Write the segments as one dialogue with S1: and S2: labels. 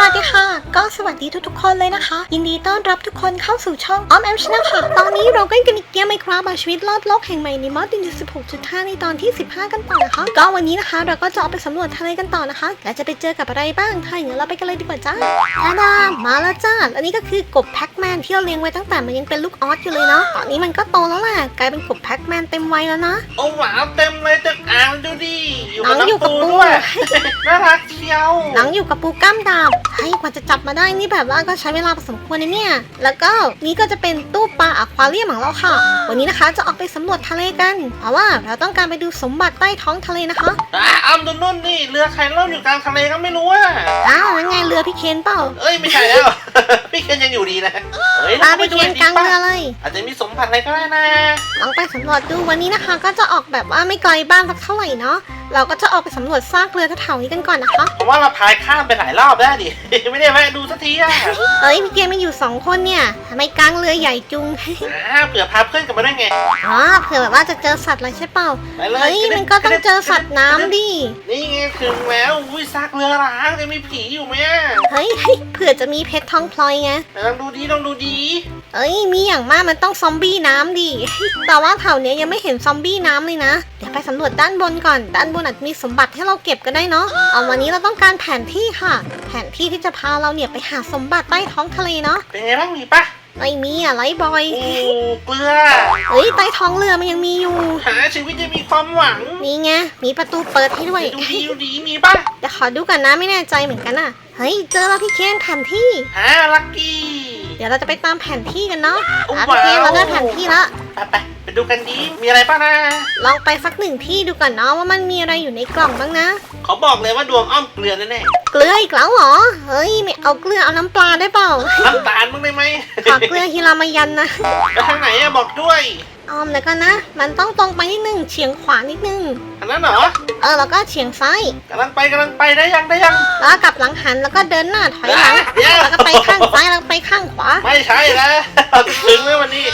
S1: สวัสดีค่ะ ก็สวัสดีทุกๆคนเลยนะคะ ยินดีต้อนรับทุกคนเข้าสู่ช่องออมแอมชนะค่ะ ตอนนี้เราก็อยู่กันอีกเกมไมครับเอาชีวิตรอดโลกแห่งใหม่ในมอดดิน16.5 ในตอนที่ 15 กันต่อนะคะ ก็วันนี้นะคะ เราก็จะออกไปสำรวจทะเลกันต่อนะคะ และจะไปเจอกับอะไรบ้างถ้าอย่างนั้นเราไปกันเลยดีกว่าจ้าทาดามาแล้วจ้าและนี่ก็คือกบแพ็กแมนที่เราเลี้ยงไว้ตั้งแต่มันยังเป็นลูกออสอยู่เลยเนาะตอนนี้มันก็โตแล้วแหละกลายเป็นกบแพ็กแมนเต็มวัยแล้วนะ
S2: โอ้หวาวเต็มเลยตึกอ่างดูดิอยู่กับ
S1: น้องอยู่
S2: น้ำ
S1: กับ
S2: ปู
S1: ปู
S2: ด้วยน่ารักเชียว
S1: หลังอยู่กับปูก้ามดาบให้กว่าจะจับมาได้นี่แบบว่าก็ใช้เวลาพอสมควรนะเนี่ย แล้วก็นี่ก็จะเป็นตู้ปลาอควาเรียมของเราค่ะ วันนี้นะคะจะออกไปสำรวจทะเลกัน เพราะว่าเราต้องการไปดูสมบัติใต้ท้องทะเลนะคะ
S2: อะอ้ำดูนู่นนี่เรือใครล่มอยู่กลางทะเลก็ไม่รู้อะ
S1: อ้าวแล้วไงเรือพี่เคนเปล่า
S2: เอ้ยไม่ใช่แล้ว พี่เคนยังอยู่ดีนะเฮ้ย
S1: ปลา
S2: เราไป
S1: พี่
S2: ดู
S1: เคน
S2: ดี
S1: กลาง
S2: ป่ะ
S1: เรือเลย
S2: อาจจะมีสมบัติอะไรก็ได้นะ
S1: ลองไปสำรวจดูวันนี้นะคะ ก็จะออกแบบว่าไม่ไกลบ้านสักเท่าไหร่เนาะ เราก็จะออกไปสำรวจซากเรือแถวๆนี้กันก่อนนะคะ
S2: ผมว่าเราพายข้ามไปหลายรอบแล้วดิ ไม่ได้แวะดูสักทีอะ
S1: เอ้ยพี่เคนมาอยู่สองคนเนี่ยทำไมกลางเรือใหญ่จุง
S2: อ่าเผื่อพาเพื่อนกลับมาได้วยไง
S1: อ๋อเผื่อแบบว่าจะเจอสัตว์อะไรใช่เปล่า
S2: ไปเลย
S1: เฮ้ยมันก็ต้องเจอสัตว์น้ำดิ
S2: นี่ไงถึงแล้วอุ้ยซากเรือร้างจะมีผีอยู่ไหมอะ
S1: เฮ้ยเฮ้ยเผื่อจะมีเพชรทองพลอยไง
S2: ลองดูดีลองดูดี
S1: เอ้ยมีอย่างมากมันต้องซอมบี้น้ำดิ แต่ว่าแถวเนี้ยยังไม่เห็นซอมบี้น้ำเลยนะ เดี๋ยวไปสำรวจด้านบนก่อน ด้านบนอาจจะมีสมบัติให้เราเก็บก็ได้เนาะ เอาวันนี้เราต้องการแผนที่ค่ะ แผนที่ที่จะพาเราเนี่ยไปหาสมบัติใต้ท้องทะเลเนาะ
S2: เป็นไงบ้างมีปะ
S1: ไม่มีอะไรบอย
S2: โอ้เกลือ
S1: เอ้ยใต้ท้องเรือมันยังมีอยู่
S2: หาชีวิตจะมีความหวัง
S1: นี่ไง มีประตูเปิดให้ด้วย
S2: ดูดีดูดีมีปะ
S1: เดี๋ยวขอดูกันนะไม่แน่ใจเหมือนกันอะเฮ้ยเจอแล้วพี่เคนแผนที่
S2: หาลักกี้
S1: เดี๋ยวเราจะไปตามแผนที่กันเนาะ
S2: โอ้
S1: อะพี่เคน
S2: ว้าว
S1: เราได้แผนที่ละ
S2: ไปไป ไปดูกันดีมีอะไรป้านะ
S1: ลองไปสักหนึ่งที่ดูก่อนเนาะว่ามันมีอะไรอยู่ในกล่องบ้างนะ
S2: เขาบอกเลยว่าดวงอ้อมเกลือแน่
S1: เกลืออีกแล้วเหรอ เฮ้ยไม่เอาเกลือเอาน้ำปลาได้เปล่า
S2: ๆน้ำตาลมึงได้ไหม
S1: ขอเกลือฮิรามายันนะ
S2: ไปทางไหนอะบอกด้วย
S1: ออมแล้วก็นะ มันต้องตรงไปนิดนึงเฉียงขวานิดนึง
S2: อันนั้นเหรอ
S1: เออแล้วก็เฉียงซ้าย
S2: กำลังไปกำลังไปได้ยังได้ยัง
S1: แล้วก็กลับหลังหันแล้วก็เดินหน้าถอยหลัง
S2: เดี๋ยว
S1: แล้วก็ไปข้างซ้ายแล้วก็ไปข้างขวา
S2: ไม่ใช่แล้วถึงแล้ววันนี้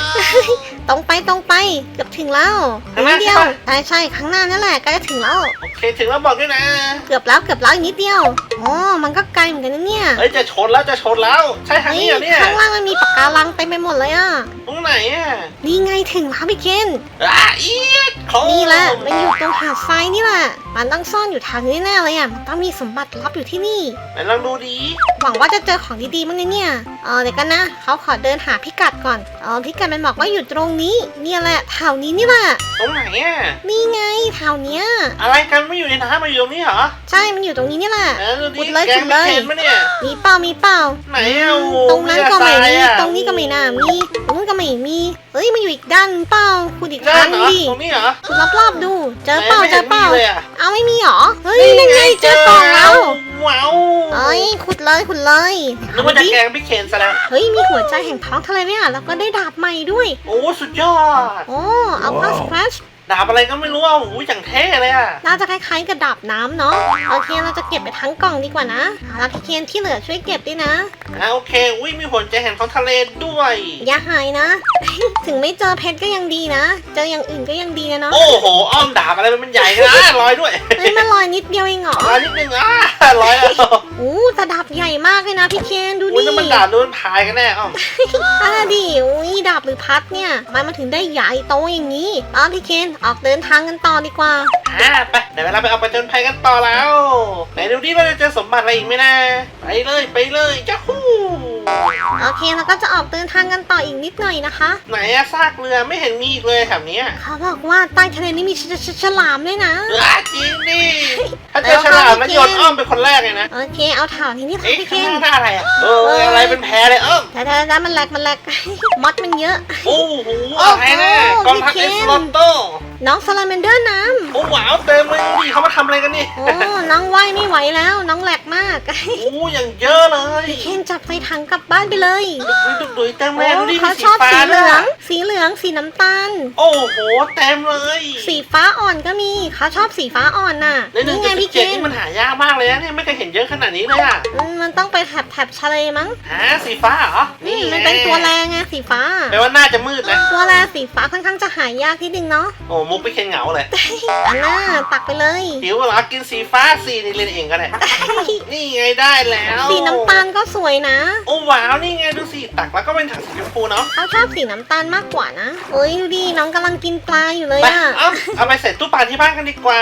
S1: ตรงไปตรงไปเกือบถึงแล้ว
S2: ข้างห
S1: นิ
S2: น้า
S1: ดเดียว
S2: ใช่
S1: ใช่ใช่ข้างหน้านั่นแหละใกล้จะถึงแล้ว
S2: โอเค ถึงแล้วบอกด้วยนะ
S1: เกือบแล้วเกือบแล้วอีกนิดเดียวอ๋อมันก็ไกลเหมือนกันนะเนี่ย
S2: เฮ้ยจะชนแล้วจะชนแล้ว ใช่ทาง
S1: เฮ้ย
S2: นี้เหรอเนี่ย
S1: ข้างล่างมันมีปะการังเต็มไปหมดเลยอะ
S2: ตรงไหนอะ
S1: นี่ไงถึงแล้วพี่เคน
S2: อะอีดโครม
S1: นี่แหละมันอยู่ตรงหาดทรายนี่แหละ มันต้องซ่อนอยู่ทางนี้แน่เลยอะ มันต้องมีสมบัติลับอยู่ที่นี่
S2: ไหนลองดูดี
S1: หวังว่าจะเจอของดีๆมั้งนะเนี่ย เออเดี๋ยวกันนะ เขาขอเดินหาพิกัดก่อน เออพิกัดมันบอกว่าอยู่ตรงนี้ เนี่ยแหละแถวนี้นี่แหละ
S2: ตรงไหนอะ
S1: นี่ไงแถวเนี้ย
S2: อะไรกันไม่อยู่ในน้ำมาอยู่ตรงนี้เหรอ
S1: ใช่ มันอยู่ตรงนี้นี่แหละ
S2: เออดูดิ
S1: ขุดเลย
S2: แก
S1: ขุ
S2: ง
S1: ดเล
S2: ไม่
S1: ย
S2: เห็นมะเนี่ย
S1: มีเปล่ามีเปล่า
S2: ไหนอะโอ้โห
S1: ตรงนั้นก็ไม่มี
S2: แต่ทายอะ
S1: ตรงนี้ก็ไม่น่ามีตรงนู้นก็ไม่มีเฮ้ยมันอยู่อีกด้านเปล่าคุณอีก
S2: ด้า
S1: ทานง
S2: เหรอ
S1: ดิ
S2: ตรงนี้เหรอ
S1: คุณรอบๆดู เจอเปล่า
S2: ไหนไม่
S1: เจอเปล่า
S2: ห็นมีเลยอะ
S1: เอาไม่มีเหรอเฮ้ยนั่นไงเจอกล่องแล้ว
S2: ว้าว
S1: เอ้ยขุดเลยขุดเลย
S2: นึกว่าจะแกงพี่เคนซะแล้ว
S1: เฮ้ยมีหัวใจแห่งท้องทะเลเนี่ยแล้วก็ได้ดาบใหม่ด้วย
S2: โอ้สุดยอด
S1: โอ้เอาพาสครัช
S2: ดาบอะไรก็ไม่รู้อะโอ้โหอย่างเท่เลยอะ
S1: น่าจะคล้ายๆกับดาบน้ำเนาะโอเคเราจะเก็บไปทั้งกล่องดีกว่านะแล้วพี่เคนที่เหลือช่วยเก็บด้วยนะ
S2: อะโอเค อุ้ยมีหัวใจแห่งของทะเลด้วย
S1: อย่าหายนะ ถึงไม่เจอเพชรก็ยังดีนะ เจออย่างอื่นก็ยังดีนะเนาะ
S2: โอ้โห อ้อมดาบอะไรมันใหญ่ขนาดนั้นลอยด้วย
S1: เฮ้ยมันลอยนิดเดียวเองเหรอ
S2: ลอยนิดนึงอะลอยแล้ว
S1: อู้แต่ดาบใหญ่มากเลยนะพี่เคนดู
S2: อุ้ย
S1: ดิ
S2: นั่นมันดาบโดนพายกันแน่อ้อม
S1: อ่าดิอุ้ยดาบหรือพัดเนี่ยมันมาถึงได้ใหญ่โตอย่างนี้อ้าวพี่เคนออกเดินทางกันต่อดีกว่า
S2: อะไปเดี๋ยวเวลาไปเอาไปจนภัยกันต่อแล้วไหนดูดิว่าจะเจอสมบัติอะไรอีกไหมนะ ไปเลยไปเลยจ้าฮู้
S1: โอเคแล้วก็จะออกเดินทางกันต่ออีกนิดหน่อยนะคะ
S2: ไหนอะซากเรือไม่เห็นมีอีกเลยแถวเนี้ย
S1: เขาบอกว่าใต้ทะเลนี่มีฉฉฉฉลามด้วยนะ
S2: เออจริงดิถ้าเจอฉลามแล้วโยนอ้อมเป็นคนแรกเลยนะ
S1: โอเคเอาถาวนี้นี่ค่ะ
S2: เอ๊ะ
S1: พี่เค
S2: ข้างหน้านหน้าอะไรอะเอออะไรเป็นแพเลยอ้อม
S1: แต่แต่แต่มันแหลกมันแหลกมดมันเยอะ
S2: โอ้โหอะไรนะ
S1: โอ้โห
S2: กองทัพ
S1: พี่
S2: เอ
S1: เคน
S2: สโลโต้
S1: น้องซาลาเมนเดอร์น้
S2: โอ้ว้าวเต็มเลยดูดิเขามาทำอะไรกันนี่ำ
S1: โอ้ น้องว่ายไม่ไหวแล้ว น้องแหลกมาก
S2: โอ้อย่างเยอะเลย
S1: พี่เคนจับใส่ถังกลับบ้านไปเลย
S2: ดุยดุยดุยเต็มเล
S1: โอ้
S2: ยดูดิ
S1: เขา
S2: มี
S1: ชอบ
S2: ฟ้า
S1: สีเห
S2: ด้
S1: ลื
S2: วย
S1: อง สีเหลืองสีน้ำตาล
S2: โอ้โหเต็มเลย
S1: สีฟ้าอ่อนก็มีเขาชอบสีฟ้าอ่อนน่ะ
S2: ในหนึ่ง
S1: นี่ไง
S2: จุด
S1: พี่เค
S2: เจ็ด
S1: น
S2: นี่มันหายากมากเลยนะเนี่ยไม่เคยเห็นเยอะขนาดนี้เลยอะ
S1: อืมมันต้องไปแถบแถบทะเลมั้ง
S2: หาสีฟ้าเหรอ
S1: อืมมันเป็นตัวแรงไงสีฟ้า
S2: แปลว่าน่าจะมืดนะ
S1: ตัวแรงสีฟ้าค่อนข้างจะหายากนิดนึงเนาะ
S2: โอ้มุกไปเคนเหงาเลย
S1: อันน่าตักไปเลย
S2: หิวเหรอกินสีฟ้าสีนี่เล่นเองก็ได้นี่ไงได้แล้ว
S1: สีน้ำตาลก็สวยนะ
S2: โอ้ว้าว นี่ไงดูสิ ตักแล้วก็เป็นถังสีชมพูเนาะ
S1: เขาชอบสีน้ำตาลมากกว่านะเฮ้ยดูดิน้องกำลังกินปลาอยู่เลย
S2: ไป
S1: อะ
S2: เอาเอาไปใส่ตู้ปลาที่บ้านกันดีกว่า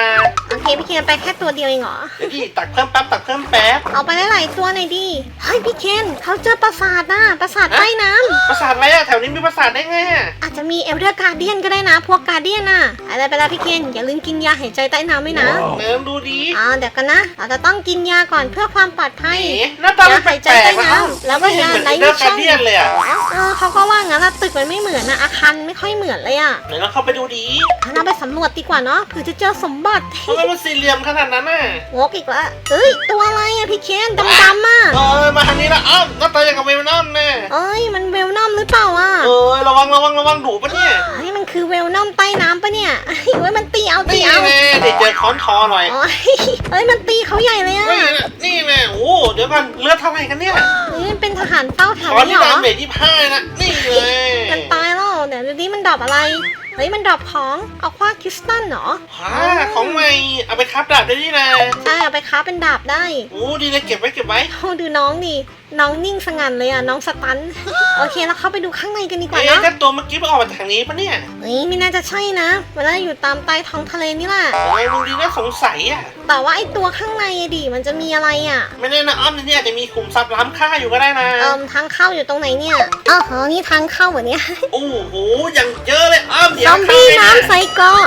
S1: โอเคพี่เคนไปแค่ตัวเดียวเองเหรอ
S2: เดี๋ยวดิตักเพิ่มแป๊บตักเพิ่มแป๊บ
S1: เอาไปได้หลายตัวหน่อยดิ เฮ้ยพี่เคนเขาเจอปราสาทนะปราสาทใต้น้ำ
S2: ประสาทอะไรอะแถ วนี้มีประสาทได้ไงอะ
S1: อาจจะมีเอลเดอร์การเดียนก็ได้นะ พวกการเดียนน่ะอะไรไปแล้วพี่เคนอย่าลืมกินยาหายใจใต้น้ำด้วยนะ
S2: เนิมดูดี
S1: อ่าเดี๋ยวกันนะ เราจะต้องกินยาก่อนเพื่อความปลอดภัย
S2: เอ๋หน้าตามันแปลก
S1: ยาหายใจใต้
S2: ๆนะ
S1: น้ำแล้วก็
S2: ไม่เห็นเหมือน
S1: ยาไนท์
S2: เดอร์
S1: วิชั่
S2: กานเดียนเลยอะ
S1: เออเขาก็ว่างั้นนะตึกมันไม่เหมือนนะอาคารไม่ค่อยเหมือนเลยอะ
S2: ไหนลองเข้าไปดูดี
S1: งั้นเราไปสำรวจดีกว่าเนาะเผื่อจะเจอสมบัติ
S2: ทำไมมันสี่เหลี่ยมขนาดนั้นน่ะ
S1: วกอีกแล้วเอ้ยตัวอะไรอะพี่เคนดำๆอะ
S2: เออมาทางนี้ละอ้าวหน้าตาอย่างกับเวลนอมแน่
S1: เอ้ยมันเวลนอมหรือเปล่าอะ
S2: เออระวังระวังระวังดูปะเนี่ย
S1: เฮ้ยมันคือเวลนอมใต้น้ำปะเนี่ยเฮ้ยมันตีเอาตี
S2: นี่
S1: เอา
S2: แน่เดี๋ยวเจอค้อนคอหน่อย
S1: โอ้ยเฮ้ยมันตีเขาใหญ่เลยอะ
S2: นี่แน่นี่แน่โอ้เดี๋ยวก่อนเลือดเท่าไหร่กันเนี่ย
S1: เฮ้ยมันเป็นทหารเป้าแถว
S2: ค้อน
S1: นี้
S2: ที่
S1: เหร
S2: ดา
S1: อ
S2: เมจยี่ห้านะนี่เลย
S1: มันตายแล้วเดี๋ยวดูดิมันดรอปอะไร เฮ้ยมันดรอปของเอาคว้าคริสตัลเหรอ
S2: ฮ่าของใหม่เอาไปคับดาบได้ดีนะ
S1: ใช่เอาไปค้าเป็นดาบได้
S2: โอ้ดีเลยเก็บไว้เก็บไว้
S1: โอ้ดูน้องดิน้องนิ่งสงันเลยอะน้องสตัน โอเคแล้วเข้าไปดูข้างในกันดีกว่า
S2: เอ๊ะ
S1: เนาะ
S2: ถ้าตัวเมื่อกี้มันออกมาทางนี้ปะเนี่ย
S1: เฮ้ยไม่น่าจะใช่นะมันน่าอยู่ตามใต้ท้องทะเลนี่แหละ
S2: เออมึงดีน่าสงสัยอะ
S1: แต่ว่าไอตัวข้างในอะดิมันจะมีอะไรอะ
S2: ไม่แน่นะอ้อมเนี่ยอาจจะมีขุมทรัพย์ล้ำค่าอยู่ก็ได้นะ
S1: เอิมทางเข้าอยู่ตรงไหนเนี่ยอ๋อโหนี่ทางเข้าเหรอเนี่ย
S2: โอ้โหอย่างเยอะเลยอ้อมเดี๋ย
S1: ซ
S2: ว
S1: อม
S2: เข้า
S1: บี้
S2: ไปนะ
S1: น้ำใสเกาะ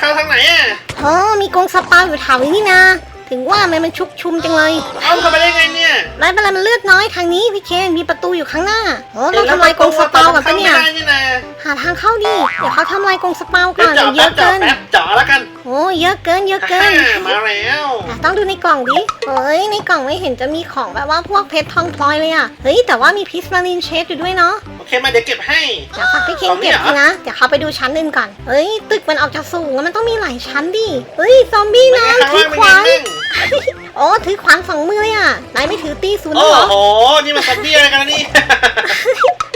S2: เข้าทางไหนอะ
S1: โอ้มีกรงสปาอยู่แถวนี้นี่นะ ถึงว่ามันมันชุกชุมจังเลย
S2: อ้อมเข้าไปได้ไงเนี่ย
S1: ไม่เป็นไรมันเลือดน้อยทางนี้พี่เคนมีประตูอยู่ข้างหน้าโอ้ต้องทำลายกรงสปาก่อนปะเนี่ย
S2: เข้าไม่ได้นี่นะ
S1: หาทางเข้าดิเดี๋ยวเขาทำลายกรงสปาก่
S2: เดี๋ย
S1: อ
S2: วนเจาะ
S1: เดี๋ยวเย
S2: แป๊บ
S1: อะเกิน
S2: เจาะแป๊บเจาะแล้วกัน
S1: โอ้เยอะเกินเยอะเกิน
S2: อ่ามาแล้ว
S1: อะต้องดูในกล่องดิเฮ้ยในกล่องไม่เห็นจะมีของแบบว่าพวกเพชรทองพลอยเลยอะเฮ้ยแต่ว่ามีพิสมารินเชฟอยู่ด้วยเนาะ
S2: โอเคมาเดี๋ยวเก็บให้
S1: เดี๋ยวฝากพี่เคนเก็บทีนะเดี๋ยวเขาไปดูชั้นอื่นก่อนเฮ้ยตึกมันออกจากสูงแล้วมันต้องมีหลายชั้นดิเฮ้ยซอมบี้
S2: ไม่ได้
S1: น้ำ
S2: ข้าง
S1: ถื
S2: ล่า
S1: อง
S2: เป็น
S1: ข
S2: ไง
S1: วาน
S2: บ้าง
S1: โอ้ถือขวานสองมือเลยอะนายไม่ถือตีศูนย์
S2: โอ้
S1: เหรอ
S2: โห นี่มันซอมบี้อะไรกันนะนี่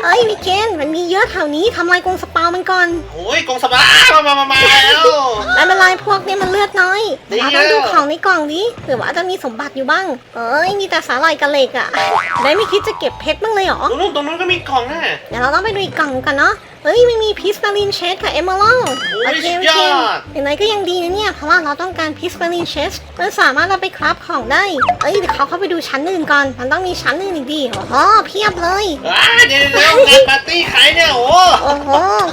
S1: เอ้ยพี่เคนมันมีเยอะแถวนี้ทำลายกรงสปามันก่อน
S2: โอ้ยกองสปามามามามาแล้ว
S1: ไม่เป็นไรพวกนี้มันเลือดน้อย
S2: ดี
S1: เรา
S2: แล้
S1: ต้อง
S2: ว
S1: ดูของในกล่องดิเผื่อว่าจะมีสมบัติอยู่บ้าง เอ้ยมีแต่สาหร่ายกระเหล็กอะได้ไม่คิดจะเก็บเพชรบ้างเลยเหรอ
S2: ตรงนู้นตรงนู้นก็มีกล่องน่ะ
S1: เดี๋ยวเราต้องไปดูอีกกล่องกันเนาะ เฮ้ยไม่มีพิสมารินเชสกับเอมเมอรัล
S2: โอ้
S1: โอยเค
S2: สุ
S1: โอ
S2: ดย
S1: เค
S2: อด
S1: อย่างไรก็ยังดีนะเนี่ย เพราะว่าเราต้องการพิสมารินเชสมันสามารถเราไปคราฟของได้ เอ้ยเดี๋ยวเขาเข้าไปดูชั้นอื่นก่อน มันต้องมีชั้นอื่นอีกดิโอ้โหเพียบเลย
S2: ว้าเดี๋ยวเดี๋ยวงานปาร์ตี้ใครเนี่ยโอ้
S1: โอ้โห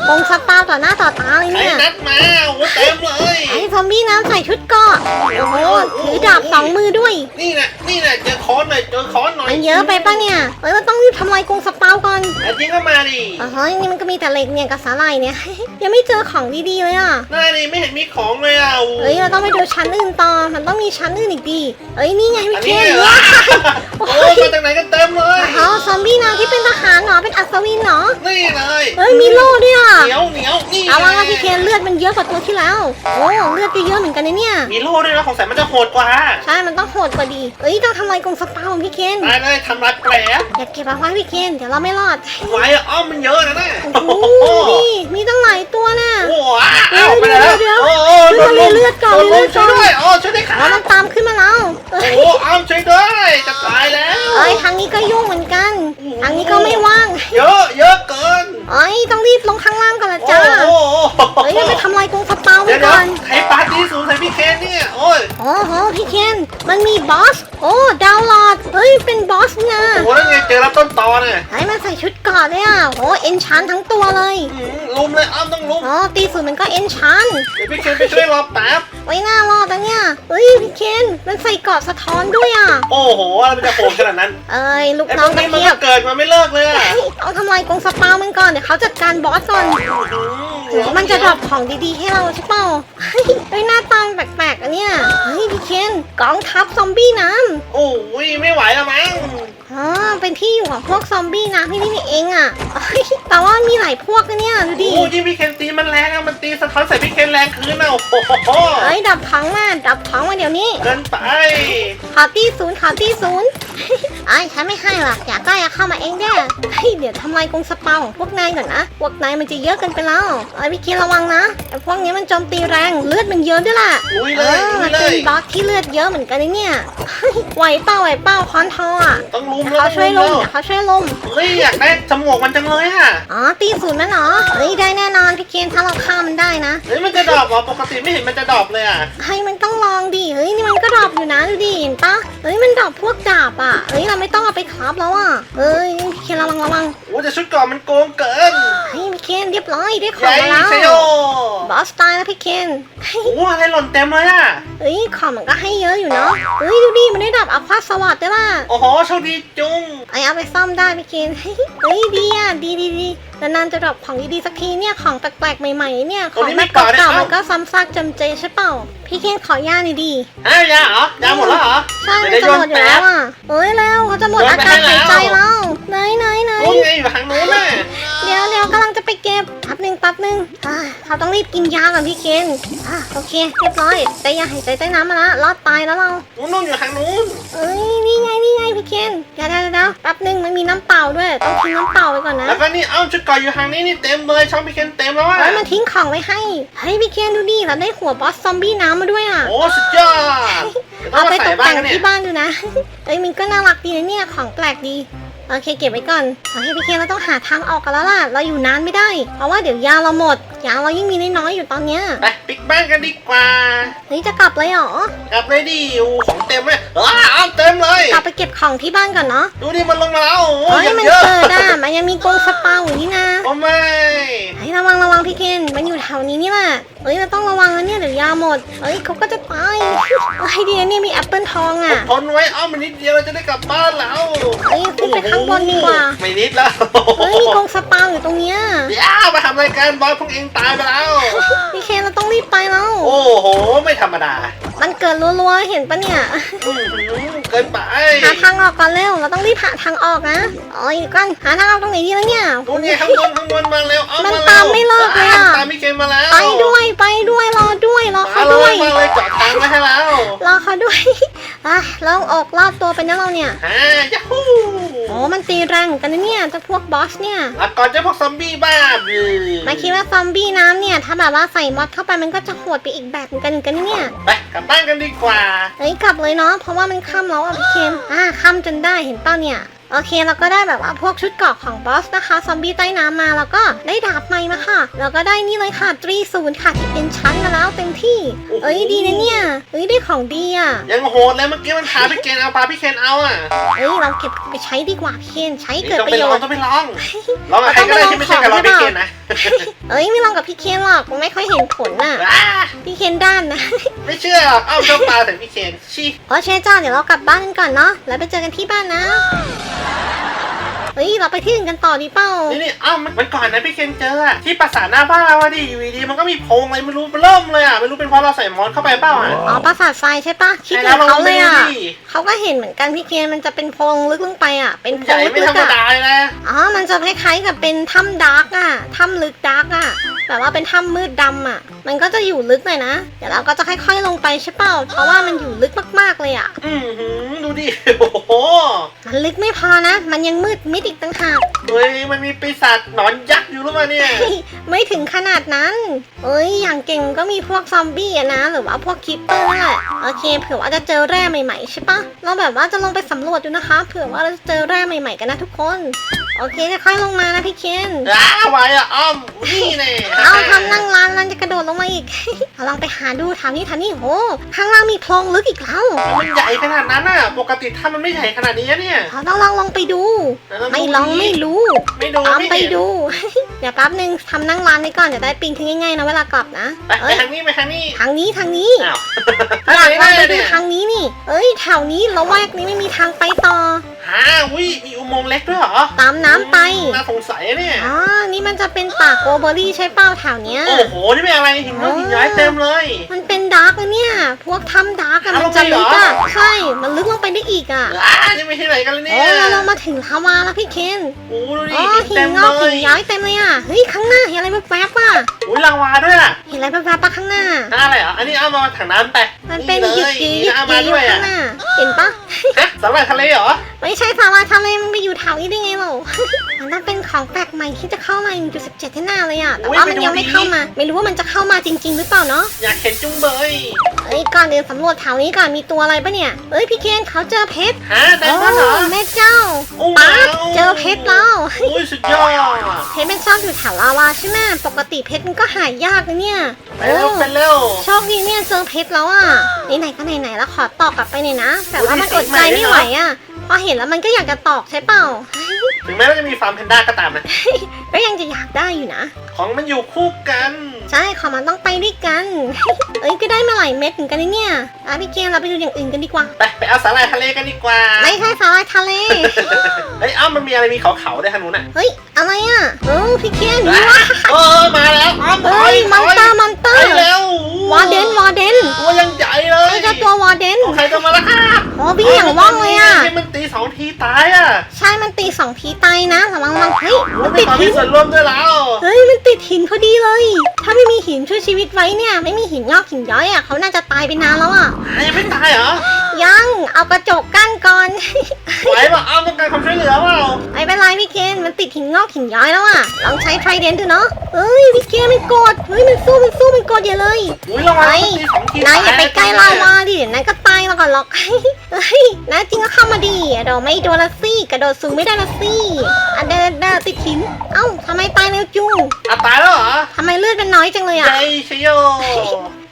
S1: กงสปาต่อหน้าต่อตาเลย
S2: ใคร
S1: เนี่ย
S2: นัดมาโอ้เต็มเลย
S1: ไอ้ซอมบี้น้ำใส่ชุดเกราะโอ้โหถือดาบสองมือด้วย
S2: นี่นะนี่นะเจอค้อนหน่อยเจอค้อนหน่อย
S1: มันเยอะไปปะเนี่ยเอ้ยเราต้องรีบทำลายกรงสปาก่อน
S2: อันนี้ก็มาดิ
S1: โอ้โหนี่มันก็มีแต่เหล็กเนี่ยกับสาหร่ายเนี่ย ยังไม่เจอของดีๆเลยอะ
S2: หน้านี่ไม่เห็นมีของเลยอะโอ้
S1: เอ้ยเราต้องไปดูชั้นอื่นต่อ มันต้องมีชั้นอื่นอีกดีเอ้ยนี่ไงพี่
S2: อัน
S1: เค
S2: นี้
S1: น
S2: เหรอ
S1: ว้า
S2: โอ้ยมาจากไหนกันเต็มเลย
S1: เหรอเป็นอัศวินเหรอ
S2: นี่เลย
S1: เอ้ยมีโล่ด้วยอะ
S2: เหนียวเหนียวนี่
S1: เอาว่าพี่เคนเลือดมันเยอะกว่าตัวที่แล้วโอ้เลือดก็เยอะเหมือนกันนะเนี่ย
S2: มีโล่ด้วยนะของใส่มันจะโหดกว่า
S1: ใช่ มันต้องโหดกว่าดีเอ้ยต้องทำลายกรงสปาของพี่เคน
S2: ตายเลยทำลายแผล
S1: อย่าเก็บเอาไว้พี่เคนเดี๋ยวเราไม่รอด
S2: ไว้อ้อมมันเยอะนะน่ะ
S1: โอ้โหนี่มีตั้งหลายตัวน่ะ
S2: โอ้โหอ้าว
S1: เดี๋ยว
S2: ไปแล้ว
S1: เดี๋ยว
S2: โอ้โห
S1: เดี๋ยว
S2: โดนลุม
S1: เลือดก่อน
S2: โดนลุม
S1: เลือดก่
S2: ช่
S1: อ
S2: วนยด้วยโอ้ช่วยด้วยขา
S1: แล้วมันตามขึ้นมาแล้วเอ้
S2: โอ้
S1: ย
S2: โหอ้อมช่วยด้วยจะตายแล้ว
S1: เอ้ยทางนี้ก็ยุ่งเหมือนกัน ทางนี้ก็ไม่ว่าง
S2: เยอะเยอะเกิน
S1: เอ้ยต้องรีบลงข้างล่างก่อนละ
S2: โอ้
S1: จ้า
S2: โห
S1: เฮ้ยเราไปทำลายกรงสปาไว้
S2: เดี๋ยวเดี๋ย
S1: ก่
S2: ว
S1: อน
S2: ใครปา ร์ตี้สูงใส่พี่เคนเนี่ย โอ้ย
S1: โอ้โหพี่เคนมันมีบอส โอ้ดาวน์โหลดเฮ้ยเป็นบอสนะ
S2: โอ้โหแล้วไงเจอรับต้นตอเนี่ย
S1: ไอ้มันใส่ชุดเกราะเลยอะโอ้เอ็นชานทั้งตัวเลย
S2: อืมลุมเลยอ้อมต้องลุม
S1: อ๋อตีสูนมันก็เอ็นชาน
S2: เดี๋ยวพี่เคนไปช่วยรอแป๊บ
S1: ไว้หน้ารอดนะเนี่ยเฮ้ยพี่เคนมันใส่เกราะสะท้อนด้วยอะ
S2: โอ้โหอะไรมันจะโหดขนาดนั้น
S1: เอ้ยลูก
S2: ไอ้
S1: น้
S2: พ
S1: อ
S2: ว
S1: ง
S2: ก
S1: กระ
S2: นี้มัน
S1: เทีย
S2: ก็
S1: บ
S2: เกิดมาไม่เลิกเลยอะ
S1: เฮ้ยต้องทำลายกรงสปามันก่อนเดี๋ยวเขาจัดการบอสก่อนหรือว่ามันจะดรอปของดีๆให้เราใช่เปล่าเฮ้ยเฮ้ยหน้าตาแปลกๆอะเนี่ยเฮ้ยพี่เคนกองทัพซอมบี้น้ำ
S2: โอ้ยไม่ไหวแล้วมั้ง
S1: เอ๋อเป็นที่อยู่ของพวกซอมบี้นะพี่นี่นี่เองอะเอ้ยแต่ว่ามีหลายพวกนะเนี่ยดูดิ
S2: โอ้ยิ่งพี่เคนตีมันแรงอะมันตีสะท้อนใส่พี่เคนแรงคืนนะโอ้โห
S1: เอ้ยดับถังมาดับถังมาเดี๋ยวนี้
S2: เกินไป
S1: ขอตีศูนย์ขอตีศูนย์ ไอ้ยฉันไม่ให้หรอกอยากได้อะเข้ามาเองเด้อเฮ้ยเดี๋ยวทำลายกรงสปาของพวกนายก่อนนะ พวกนายมันจะเยอะเกินไปแล้วเอ้ยพี่เคียนระวังนะไอ้พวกนี้มันโจมตีแรงเลือดมันเยอะด้วยล่ะ
S2: ลุย
S1: เอ
S2: เลย
S1: อ
S2: ลุ
S1: มั
S2: ย
S1: น
S2: เล
S1: เป็น
S2: ย
S1: บล็อกที่เลือดเยอะเหมือนกันนะเนี่ยเฮ้ยไหวเป้าไหวเป้าคอนทออะ
S2: ต้องลุม
S1: เดี๋ยว
S2: แล้ว
S1: เขาช่วยล
S2: ต้
S1: ม
S2: อง
S1: เดี๋ยวเขาช่วยลม
S2: เฮ้ยอยากได้จมูกมันจังเลยอะ
S1: อ๋อตีศูนย์นั่นเหรอเฮ้ยได้แน่นอนพี่เคนถ้าเราฆ่ามันได้นะ
S2: เฮ้ยมันจะดรอปเหรอปกติไม่เห็นมันจะดรอปเลยอะ
S1: เฮ้ยมันต้องลองดิเฮ้ยนี่มันก็ดรอปอยู่นะดูดิเห็นปะเฮ้ยมันดรอปพวกดาบอะเฮ้ยเราไม่ต้องเอาไปคราฟแล้วอะเฮ้ยพี่เคนระวังระวัง
S2: โอ้แต่ชุดเก่อนมันโกงเกิน
S1: เฮ้ยพี่เคนเรียบร้อยได้ข
S2: ให
S1: อง
S2: ญ่
S1: มาแล้ว
S2: ชโย
S1: บอสตายแล้วพี่เคนเฮ้ย
S2: โอ้อะไรหล่นเต็มเลยอะ
S1: เฮ้ยของมันก็ให้เยอะอยู่เนาะเฮ้ยดูดิมันได้ดาบอควาสวัสดด้วยล่ะ
S2: โอ้โหโชคดีจุง
S1: ไอเอาไปซ่อมได้พี่เคนเฮ้ยเฮ้ยดีอะดีดีดีนานๆจะดรอปของดีๆสักทีเนี่ยของแปลกๆใหม่ๆเนี่ยของแบบเก่าๆมันก็ซ้ำซากจำเจใช่เปล่าพี่เคนขอย่าหน่อยดี
S2: อ้าวยาเหรอ ยาหมดแล้วเหรอ
S1: ใช่
S2: ไม่
S1: มัน
S2: ได้
S1: จะ
S2: โย
S1: หม
S2: น
S1: ดอยู่
S2: แป๊
S1: แล้
S2: บ
S1: วอะเฮ้ยแล้วเขาจะหมด
S2: โยน
S1: อา
S2: ไป
S1: การ
S2: ให้
S1: หายใจ
S2: แล้
S1: แล้วว ไหนไหนไหน
S2: โอ้ไงอยู่ทางนู้นน่ะ
S1: เดี๋ยวเดี๋ยวกำลังจะไปเก็บแป๊บหนึ่งแป๊บหนึ่งอ่าเขาต้องรีบกินยาก่อนพี่เคนอ่าโอเคเรียบร้อย แต่ยาหายใจใต้น้ำมาแล้วรอดตายแล้วเรา
S2: นู้นนู่นอยู่ทางนู้น
S1: เอ้ยนี่ไงนี่ไงพี่เคนเดี๋ยวเดี๋ยวเดี๋ยวแป๊บหนึ่งมันมีน้ำเปล่าด้วยต้องทิ้งน้ำเปล่าไว้ก่อนนะ
S2: แล้วก็นี่เอ้าชุดเก่อนอยู่ทางนี้นี่เต็มเลยช่องพี่เคนเต็มแล้วอะ
S1: เฮ้ยมันทิ้งของไว้ให้เฮ้ยพี่เคนดูดิเราได้หัวบอสซอมบี้น้ำมาด้วยอะ
S2: โอ้สุดยอดเดี๋ยวต้อ
S1: เอา
S2: ง
S1: ไป
S2: มา
S1: ต
S2: ใส่
S1: ก
S2: บ้า
S1: แต่
S2: น
S1: ง
S2: กันเนี่ย
S1: ที่บ้านดูนะเอ้ยมันก็น่ารักดีนะเนี่ยของแปลกดี โอเคเก็บไว้ก่อนโอเคพี่เคนเราต้องหาทางออกกันแล้วล่ะ เราอยู่นานไม่ได้ เพราะว่าเดี๋ยวยาเราหมด ยาเรายิ่งมีน้อยๆอยู่ตอนเนี้ย
S2: ไปปิกบ้านกันดีกว่า
S1: เฮ้ยจะกลับเลยเหรอ
S2: กลับเลยดิโอ้ของเต็มเลยอ้าวเต็มเลย
S1: กลับไปเก็บของที่บ้านก่อนเนาะ
S2: ดูดิมันลงมาแล้วโอ้
S1: เฮ้
S2: ย
S1: ย
S2: ยัง
S1: มัน
S2: เยอะ
S1: เกิดอะมันยังมีกรงสปาอยู่นี่นะ
S2: โอ้ไม่
S1: เฮ้ยระวังระวังพี่เคนมันอยู่แถวนี้นี่แหละเฮ้ยเราต้องระวังนะเนี่ยเดี๋ยวยาหมดเฮ้ยเขาก็จะตายเฮ้ยดีนะเนี่ยมีแอปเปิลทองอะ
S2: ทนไว้เอ้ามันนิดเดียวเราจะได้กลับบ้านแล้ว
S1: เฮ้ยขึ้นไปข้างบนดีกว่า
S2: ไม่นิดแล้ว
S1: เฮ้ยมีกรงสปาอยู่ตรงเนี้ย
S2: เดี๋ยวมาทำรายการบอสพวกเองตายไปแล้ว
S1: พี่เคนเราต้องรีบไปแล้ว
S2: โอ้โห ไม่ธรรมดา
S1: มันเกิดรัวๆเห็นปะเนี่ย
S2: อื้อหือเกินไป
S1: หาทางออกก่อนเร็ว เราต้องรีบหาทางออกนะโอ้ยเดี๋ยวก่อนหาทางออกตรงไหนดีแล้วเนี่ย
S2: ดูนี่ข้างบนข้างบนมาเร็วเอา
S1: มัน
S2: มา
S1: ตามไม่เลิกเลยอะ
S2: ตามพี่เกมมาแล้ว
S1: ไปด้วยไปด้วยรอด้วยรอ
S2: มา
S1: เขา
S2: เล
S1: ด้วย
S2: ยมาเลยจอดทางไว้ให้แล้ว
S1: รอเขาด้วย อะลองออกรอดตัวไปนะเราเนี่ย
S2: ฮ่ายัฮู
S1: โอ้มันตีแรงเหมือนกันนะเนี่ยเจ้าพวกบอสเนี่ย
S2: อะก่อนจะพวกซอมบี้บ้าบือ
S1: ไม่คิดว่าซอมบี้น้ำเนี่ย ถ้าแบบว่าใส่มอดเข้าไปมันก็จะโหดไปอีกแบบเหมือนกันเหมือนกันนะเนี่ย
S2: ไปกลับบ้านกันดีกว่า
S1: เฮ้ยกลับเลยเนาะเพราะว่ามันค่ำแล้วอะพี่เคนอ่าค่ำจนได้เห็นเป้าเนี่ย โอเคเราก็ได้แบบว่าพวกชุดเกราะของบอสนะคะ ซอมบี้ใต้น้ำมาแล้วก็ได้ดาบใหม่มาค่ะ แล้วก็ได้นี่เลยค่ะตรีศูนย์ค่ะที่เป็นชั้นมาแล้วเต็มที่เอ้ยดีนะเนี่ย เอ้ยได้ของดีอะ
S2: ยังโหดเลยเมื่อกี้มันพาพี่เกนเอาพาพี่เคนเอาอะ
S1: เอ้ยเราเก็บไปใช้ดีกว่าพี่เคนใช้
S2: นี่
S1: เกิด
S2: ต้อง
S1: ป
S2: ไประ
S1: โย
S2: ลอง
S1: ชน์
S2: ต้องไปลองลองกับใครก็ได้ที่ไม่ใช่กับเราพี่เกนนะ
S1: เอ้ยไม่ลองกับพี่เคนหรอกไม่ค่อยเห็นผลน่ะ
S2: ว้า
S1: พี่เคนด้านนะ
S2: ไม่เชื่อหรอกเอ้าเจ้าปลาใส่พี่เคนชี้
S1: โอเคจ้าเดี๋ยวเรากลับบ้านกันก่อนเนาะแล้วไปเจอกันที่บ้านนะ เฮ้ยเราไปที่อื่นกันต่อดีเปล่า
S2: นี่นี่เอ้ามันมันก่อนนะพี่เคนเจออะที่ปราสาทหน้าบ้านเราอะดิอยู่ดีๆมันก็มีโพรงอะไรไม่รู้เริ่มเลยอะไม่รู้เป็นเพราะเราใส่มอนเข้าไปเปล่าอะ
S1: อ๋อปราสาททรายใช่ปะคิด
S2: ใช่
S1: เหมื
S2: แล้
S1: อ
S2: วนเรา
S1: เขาเลยอะ
S2: ไม่รู้ดิ
S1: เขาก็เห็นเหมือนกันพี่เคนมันจะเป็นโพรงลึกลงไปอะ เป็นโพ
S2: ให
S1: รง
S2: ญ่
S1: ลึ
S2: ไม่ธร
S1: ก
S2: รม
S1: ๆอะ
S2: ดาเลยนะ
S1: อ๋อมันจะคล้ายๆกับเป็นถ้ำดาร์กอะถ้ำลึกดาร์กอะแบบว่าเป็นถ้ำมืดดำอะ มันก็จะอยู่ลึกหน่อยนะเดี๋ยวเราก็จะค่อยๆลงไปใช่เปล่าเพราะว่ามันอยู่ลึกมากๆเลยอะ
S2: อือหือดูดิโอ้โห
S1: มันลึกไม่พอนะ มันยังมืดมิดอีกต่างหาก
S2: เฮ้ย มันมีปีศาจหนอนยักษ์อยู่หรือเปล่าเนี่ย
S1: ไม่ถึงขนาดนั้น เอ้ย อย่างเก่งก็มีพวกซอมบี้อะนะ หรือว่าพวกคิปเปอร์นั่นแหละโอเค เผื่อว่าจะเจอแร่ใหม่ๆใช่ปะเราแบบว่าจะลงไปสำรวจดูนะคะ เผื่อว่าเราจะเจอแร่ใหม่ๆกันนะทุกคน โอเคค่อยๆลงมานะพี่เคน
S2: อ้าไว้อะอ้อมนี่แน่
S1: เอาทำนั่งร้านแล้วจะกระโดดลงมาอีก เอาลองไปหาดูทางนี้ทางนี้โหข้างล่างมีโพรงลึกอีกแล้ว
S2: มันใหญ่ขนาดนั้นอะ ปกติถ้ามันไม่ใหญ่ขนาดนี้นะเนี่ย
S1: เราต้องลองลงไปดู ไม่ลองไม่รู้
S2: ไม่ดู
S1: ตาม
S2: ไม่
S1: ไป
S2: เห็น
S1: ดู เดี๋ยวแป๊บนึงทำนั่งร้านไว้ก่อนเดี๋ยวได้ปิงขึ้นง่ายๆนะเวลากลับนะ
S2: ไปไป
S1: เอ้ย
S2: ทางนี้ไปทางนี้
S1: ทางนี้ทางนี้
S2: อ้าว
S1: อยากลองไป
S2: ได้
S1: ดู
S2: เนี่ย
S1: ทางนี้นี่เอ้ยแถวนี้ละแวกนี้ไม่มีทางไปต่อ
S2: หาวิมีอุโมงค์เล็กด้วยเหรอ
S1: ตามน้ำไป
S2: น่าสงสัยเนี่ย
S1: อ๋อนี่มันจะเป็นป่าโกเบอรี่ใช่เป้าแถวเนี้ย
S2: โอ้โหนี่เป็นอะไรหินงอกหินย้อยเต็มเลย
S1: มันเป็นดาร์กอะเนี่ยพวกถ้ำดาร์กอะมันจะ
S2: ลงไปเหร
S1: ลึ
S2: อ
S1: กอะใช่มันลึกลงไปได้อีกอะ
S2: อ่านี่ไม่ใช่ไหนกันเลยเนี่
S1: โอ้
S2: ย
S1: เรามาถึงลาวาแล้วพี่เคน
S2: โอ้ดูดิ
S1: อ๋อ
S2: หินเง
S1: อกหิน
S2: ย้
S1: อยเต็มเลยอะเฮ้ยข้างหน้าเห็นอะไรแวบๆอะ
S2: อุ้ยลาวาด้วยอะ
S1: เห็นอะไรแวบๆปะข้างหน้า
S2: หน้าอะไรเหรออันนี้เอามาถังน้ำไป
S1: มันเป็นหยุด
S2: ย
S1: ยืด
S2: นี่
S1: หยุด
S2: เอา
S1: ยื
S2: มา
S1: ด
S2: ด้วย
S1: ข้า
S2: อะ
S1: งหน้าเห็นปะ
S2: ฮะสำหรับทะเลเหรอ
S1: ไม่ใช่สาลายทะเลมันไปอยู่แถวนี้ได้ไงเรา มันน่าเป็นของแปลกใหม่ที่จะเข้ามา1.17ที่หน้าเลยอะแต่
S2: อุ๊ย
S1: ว่า
S2: ไป
S1: มัน
S2: ดู
S1: ยังไม่
S2: ดิ
S1: เข้ามา ไม่รู้ว่ามันจะเข้ามาจริง ๆ หรือเปล่าเนาะ
S2: อยากเห็นจุ้งเบย
S1: เอ้ยก่อนเดินสำรวจแถวนี้ก่อนมีตัวอะไรปะเนี่ยเอ้ยพี่เคนเขาเจอเพชร
S2: ฮะได้แล้วเหรอ
S1: โอ้แม่เจ้า
S2: โอ้
S1: ป๊า
S2: ว้า
S1: ด
S2: ว
S1: เจอเพชรแล้ว
S2: อุ้ยสุดยอด
S1: เพชรมันชอบอยู่แถวลาวาใช่ไหมปกติเพชรมันก็หายากนะเนี่ย
S2: ไปเร็วไปเร็ว
S1: โชคดีเนี่ยเจอเพชรแล้วอะไหนๆก็ไหนๆแล้วขอตอกกลับไปหน่อยนะ แต่ว่ามัน
S2: โอ้
S1: อด
S2: ย
S1: ใจ
S2: สี
S1: ไม่
S2: ใหม่
S1: ไหว
S2: ด้วยนะ
S1: อะพอเห็นแล้วมันก็อยากจะตอกใช่เปล่า
S2: ถึงแม้ว่าจะมีฟาร์มแพนด้าก็ตามนะ
S1: ก็ยังจะอยากได้อยู่นะ
S2: ของมันอยู่คู่กัน
S1: ใช่ของมันต้องไปด้วยกัน เอ้ยก็ได้มาหลายเม็ดเหมือนกันนะเนี่ยอะพี่เกมเราไปดูอย่างอื่นกันดีกว่า
S2: ไปไปเอาสาหร่ายทะเลกันดีกว่า
S1: ไม่ใช่สาหร่ายทะเล
S2: เฮ้ยเอ้ามันมีอะไรมีเขาๆด้วยทางนู้นอะ
S1: เฮ้ยอะไรอะเออพี่เกมนี่วะ
S2: เออมาแล้วอ้อมถ
S1: เฮ้
S2: อย
S1: ยมอนเตอร์มอนเตอ
S2: ไป
S1: ร์
S2: เร็ว
S1: วอร์เดนวอร์เดน
S2: ตัวยังใหญ่เลย
S1: ไอ้เจ้าตัววอร์เดน
S2: ใครจะมาละครับ
S1: โอ้พี่อย่างว่องเลยอะ
S2: ให้มันตีสองทีตายอะ
S1: ใช่มันตีสองทีตายนะระวังระวังเฮ้ย
S2: มั
S1: มันน
S2: เป็
S1: ติ
S2: น
S1: ด
S2: ความ
S1: หิ
S2: มี
S1: น
S2: ส่วนร่วมด้วยแล้ว
S1: เฮ้ยมันติดหินพอดีเลย ถ้าไม่มีหินช่วยชีวิตไว้เนี่ย ไม่มีหินงอกหินย้อยอะเขาน่าจะตายไปนานแล้วอะ
S2: หายังไม่ตายเหรอ
S1: ยัง เอากระจกกั้นก่อน
S2: ไหวเปล่าอ้อมต้องการความช่วยเหลือเปล่า
S1: ไม่เป็นไรพี่เคนมันติดหินงอกหินย้อยแล้วอะลองใช้ไทรเดนดูเนาะเอ้ยพี่เคนมันโกรธเฮ้ยมันสู้มันสู้มันโกรธอย่าเลย
S2: อุ้ยระวัง
S1: ไอ้
S2: มันตีสองที
S1: นายอย่าไปใกล้ลา
S2: ต
S1: วาดิเดี๋ยวนายก็ตายแล้วก่อนหรอกเฮ้ยนายจริงก็เข้ามาดีอะโดดไม่โดนละซี่กระโดดสูงไม่ได้ละซี่อันเดนเดนติดหิน เอ้าทำไมตายเร็วจุง
S2: อะตายแล้วเหรอ
S1: ทำไมเลือดเป็นน้อยจังเลยอะ
S2: ใจชโย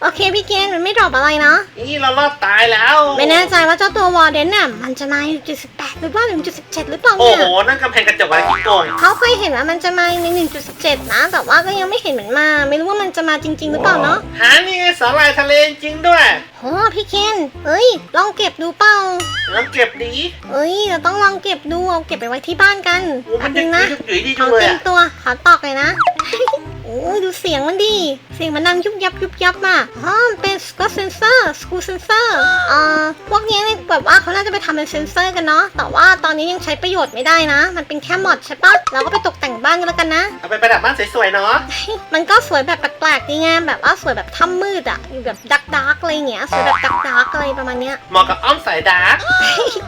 S1: โอเคพี่เกนมันไม่ดรอปอะไรเนาะ
S2: นี่เรารอดตายแล้ว
S1: ไม่แน่ใจว่าเจ้าตัววอร์เดนน่ะมันจะมาอยู่จุดสิบแปดหรือว่าหนึ่งจุดสิบเจ็ดหรือเปล่า
S2: โอ้
S1: เนี่ย
S2: โหนั่นกำแพงกระจกอะไรที่โกง
S1: เขาเคยเห็นว่ามันจะมาในหนึ่งจุดสิบเจ็ดนะแต่ว่าก็ยังไม่เห็นเหมือนมา ไม่รู้ว่ามันจะมาจริง ๆ หรือเปล่าเนาะ
S2: หานี่ไงสาหร่ายทะเลจริงด้วย
S1: โอ้พี่เคนเอ้ย ลองเก็บดูเปล่า
S2: แล้วเก็บดี
S1: เอ้ยเราต้องลองเก็บดูเอาเก็บไปไว้ที่บ้านกัน
S2: โอ้มัน
S1: แป๊บ
S2: ยึ
S1: นึ
S2: ก
S1: งนะ
S2: ยึกยึกดี
S1: ขอ
S2: จังเลย
S1: เต็ม
S2: อะ
S1: ตัวขอตอกเลยนะโอ้ยดูเสียงมันดิ เสียงมันดังยุบยับยุบยับอะอ๋อมันเป็นสกอตเซนเซอร์สกูเซนเซอร์อ่าพวกนี้เนี่ยแบบว่าเขาน่าจะไปทำเป็นเซนเซอร์กันเนาะ แต่ว่าตอนนี้ยังใช้ประโยชน์ไม่ได้นะ มันเป็นแค่มอดใช่ปะเราก็ไปตกแต่งบ้านกันแล้วกันนะ
S2: เอาไปประดับบ้านสวยๆเนาะ
S1: มันก็สวยแบบแปลกๆดีไงแบบว่าสวยแบบถ้ำมืดอะอยู่แบบดักดักๆอะไรอย่างเงี้ย สวยแบบดักดักๆอะไรประมาณเนี้ย
S2: เหมาะกับอ้อมสายดาร์ก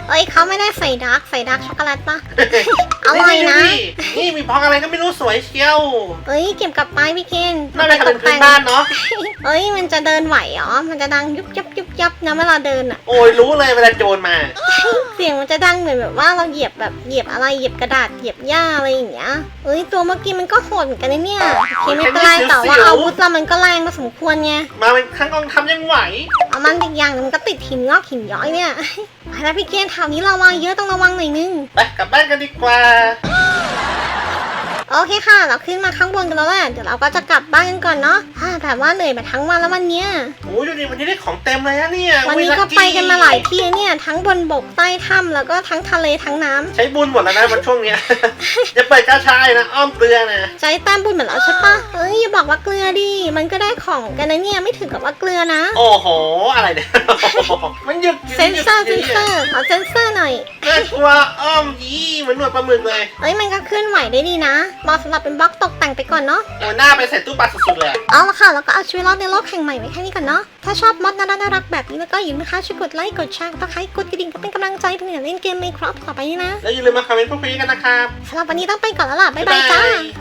S1: เอ้ยเขาไม่ได้ใส่ดาร์กใส่ดาร์กช็อกโกแลตปะอร่อยนะ
S2: นี่นี่มีบล็อกอะไรก็ไม่รู้สวยเชียว
S1: เอ้ยเก็บกลับไปพี่เคน
S2: น่าไปทำเป็นพื้นบ้านเนาะ
S1: เอ้ยมันจะเดินไหวเหรอ มันจะดังยุบยับยุบยับนะเวลาเดินอะ
S2: โอ้ยรู้เลยเวลาโจรมา
S1: เสียงมันจะดังเหมือนแบบว่าเราเหยียบแบบเหยียบอะไรเหยียบกระดาษเหยียบหญ้าอะไรอย่างเงี้ยเอ้ยตัวเมื่อกี้มันก็โหดเหมือนกันนะเนี่ยโอเคไม่เป็นไรแต่ว่าอาวุธเรามันก็แรงพอสมควรไง
S2: มาเป็นข้างกองทำยังไหว
S1: เอามันอีกอย่างหนึงมันก็ติดหินงอกหินย้อยเนี่ยไปแล้วพี่เกณฑ์แถวนี้ระวังเยอะต้องระวังหน่อยนึง
S2: ไปกลับบ้านกันดีกว่า
S1: โอเคค่ะ เราขึ้นมาข้างบนกันแล้วแหละเดี๋ยวเราก็จะกลับบ้านกันก่อนเนาะอ่าแบบว่าเหนื่อยมาทั้งวันแล้ววันเนี้ย
S2: โอ้ยดูดิวันนี้ได้ของเต็มเลยนะเนี่ย
S1: วันนี้
S2: อุ๊ย
S1: ก็
S2: ลัค
S1: ไปกันมาหลายที่เนี่ยทั้งบนบกใต้ถ้ำแล้วก็ทั้งทะเลทั้งน้ำ
S2: ใช้บุญหมดแล้วนะวันช่วงเนี้ยจะเปิดกระชายนะอ้อมเกลือนะ
S1: ใจแต้มบุญเหมือนแล้วใช่ปะเอ้ยอย่าบอกว่าเกลือดิ มันก็ได้ของกันนะเนี่ยไม่ถึงกับว่าเกลือนะ
S2: โอ้โหอะไรเนี่ย มันหยุด
S1: เซนเซอร์เซนเซอร์ขอเซนเซอร์หน่อย
S2: น่ากลัวอ้อมยี่เหมือนหนวดปลาหมึกเลย
S1: เอ้ยมันก็เคลื่อนไหวได้ดีนะเหมาะสำหรับเป็นบล็อกตกแต่งไปก่อนเนาะ
S2: โอ้หน้าไปใส่ตู้ปลาสุดๆเลยอะ
S1: เอาละค่ะ แล้วก็เอาชีวิตรอดในโลกแห่งใหม่ไว้แค่นี้ก่อนเนาะ ถ้าชอบมอดน่ารักน่ารักแบบนี้แล้วก็อย่าลืมนะคะช่วยกดไลค์กดแชร์กดไลค์กดกระดิ่งก็เป็นกำลังใจเพื่อเล่นเกมไม่ครับต่อไปนี้นะ
S2: แล้วอย่าลืมมาคอมเมนต์พูดคุยกันนะครับ
S1: สำหรับวันนี้ต้องไปก่อนแล้วล่ะบ๊ายบายจ้า
S2: บ๊ายบาย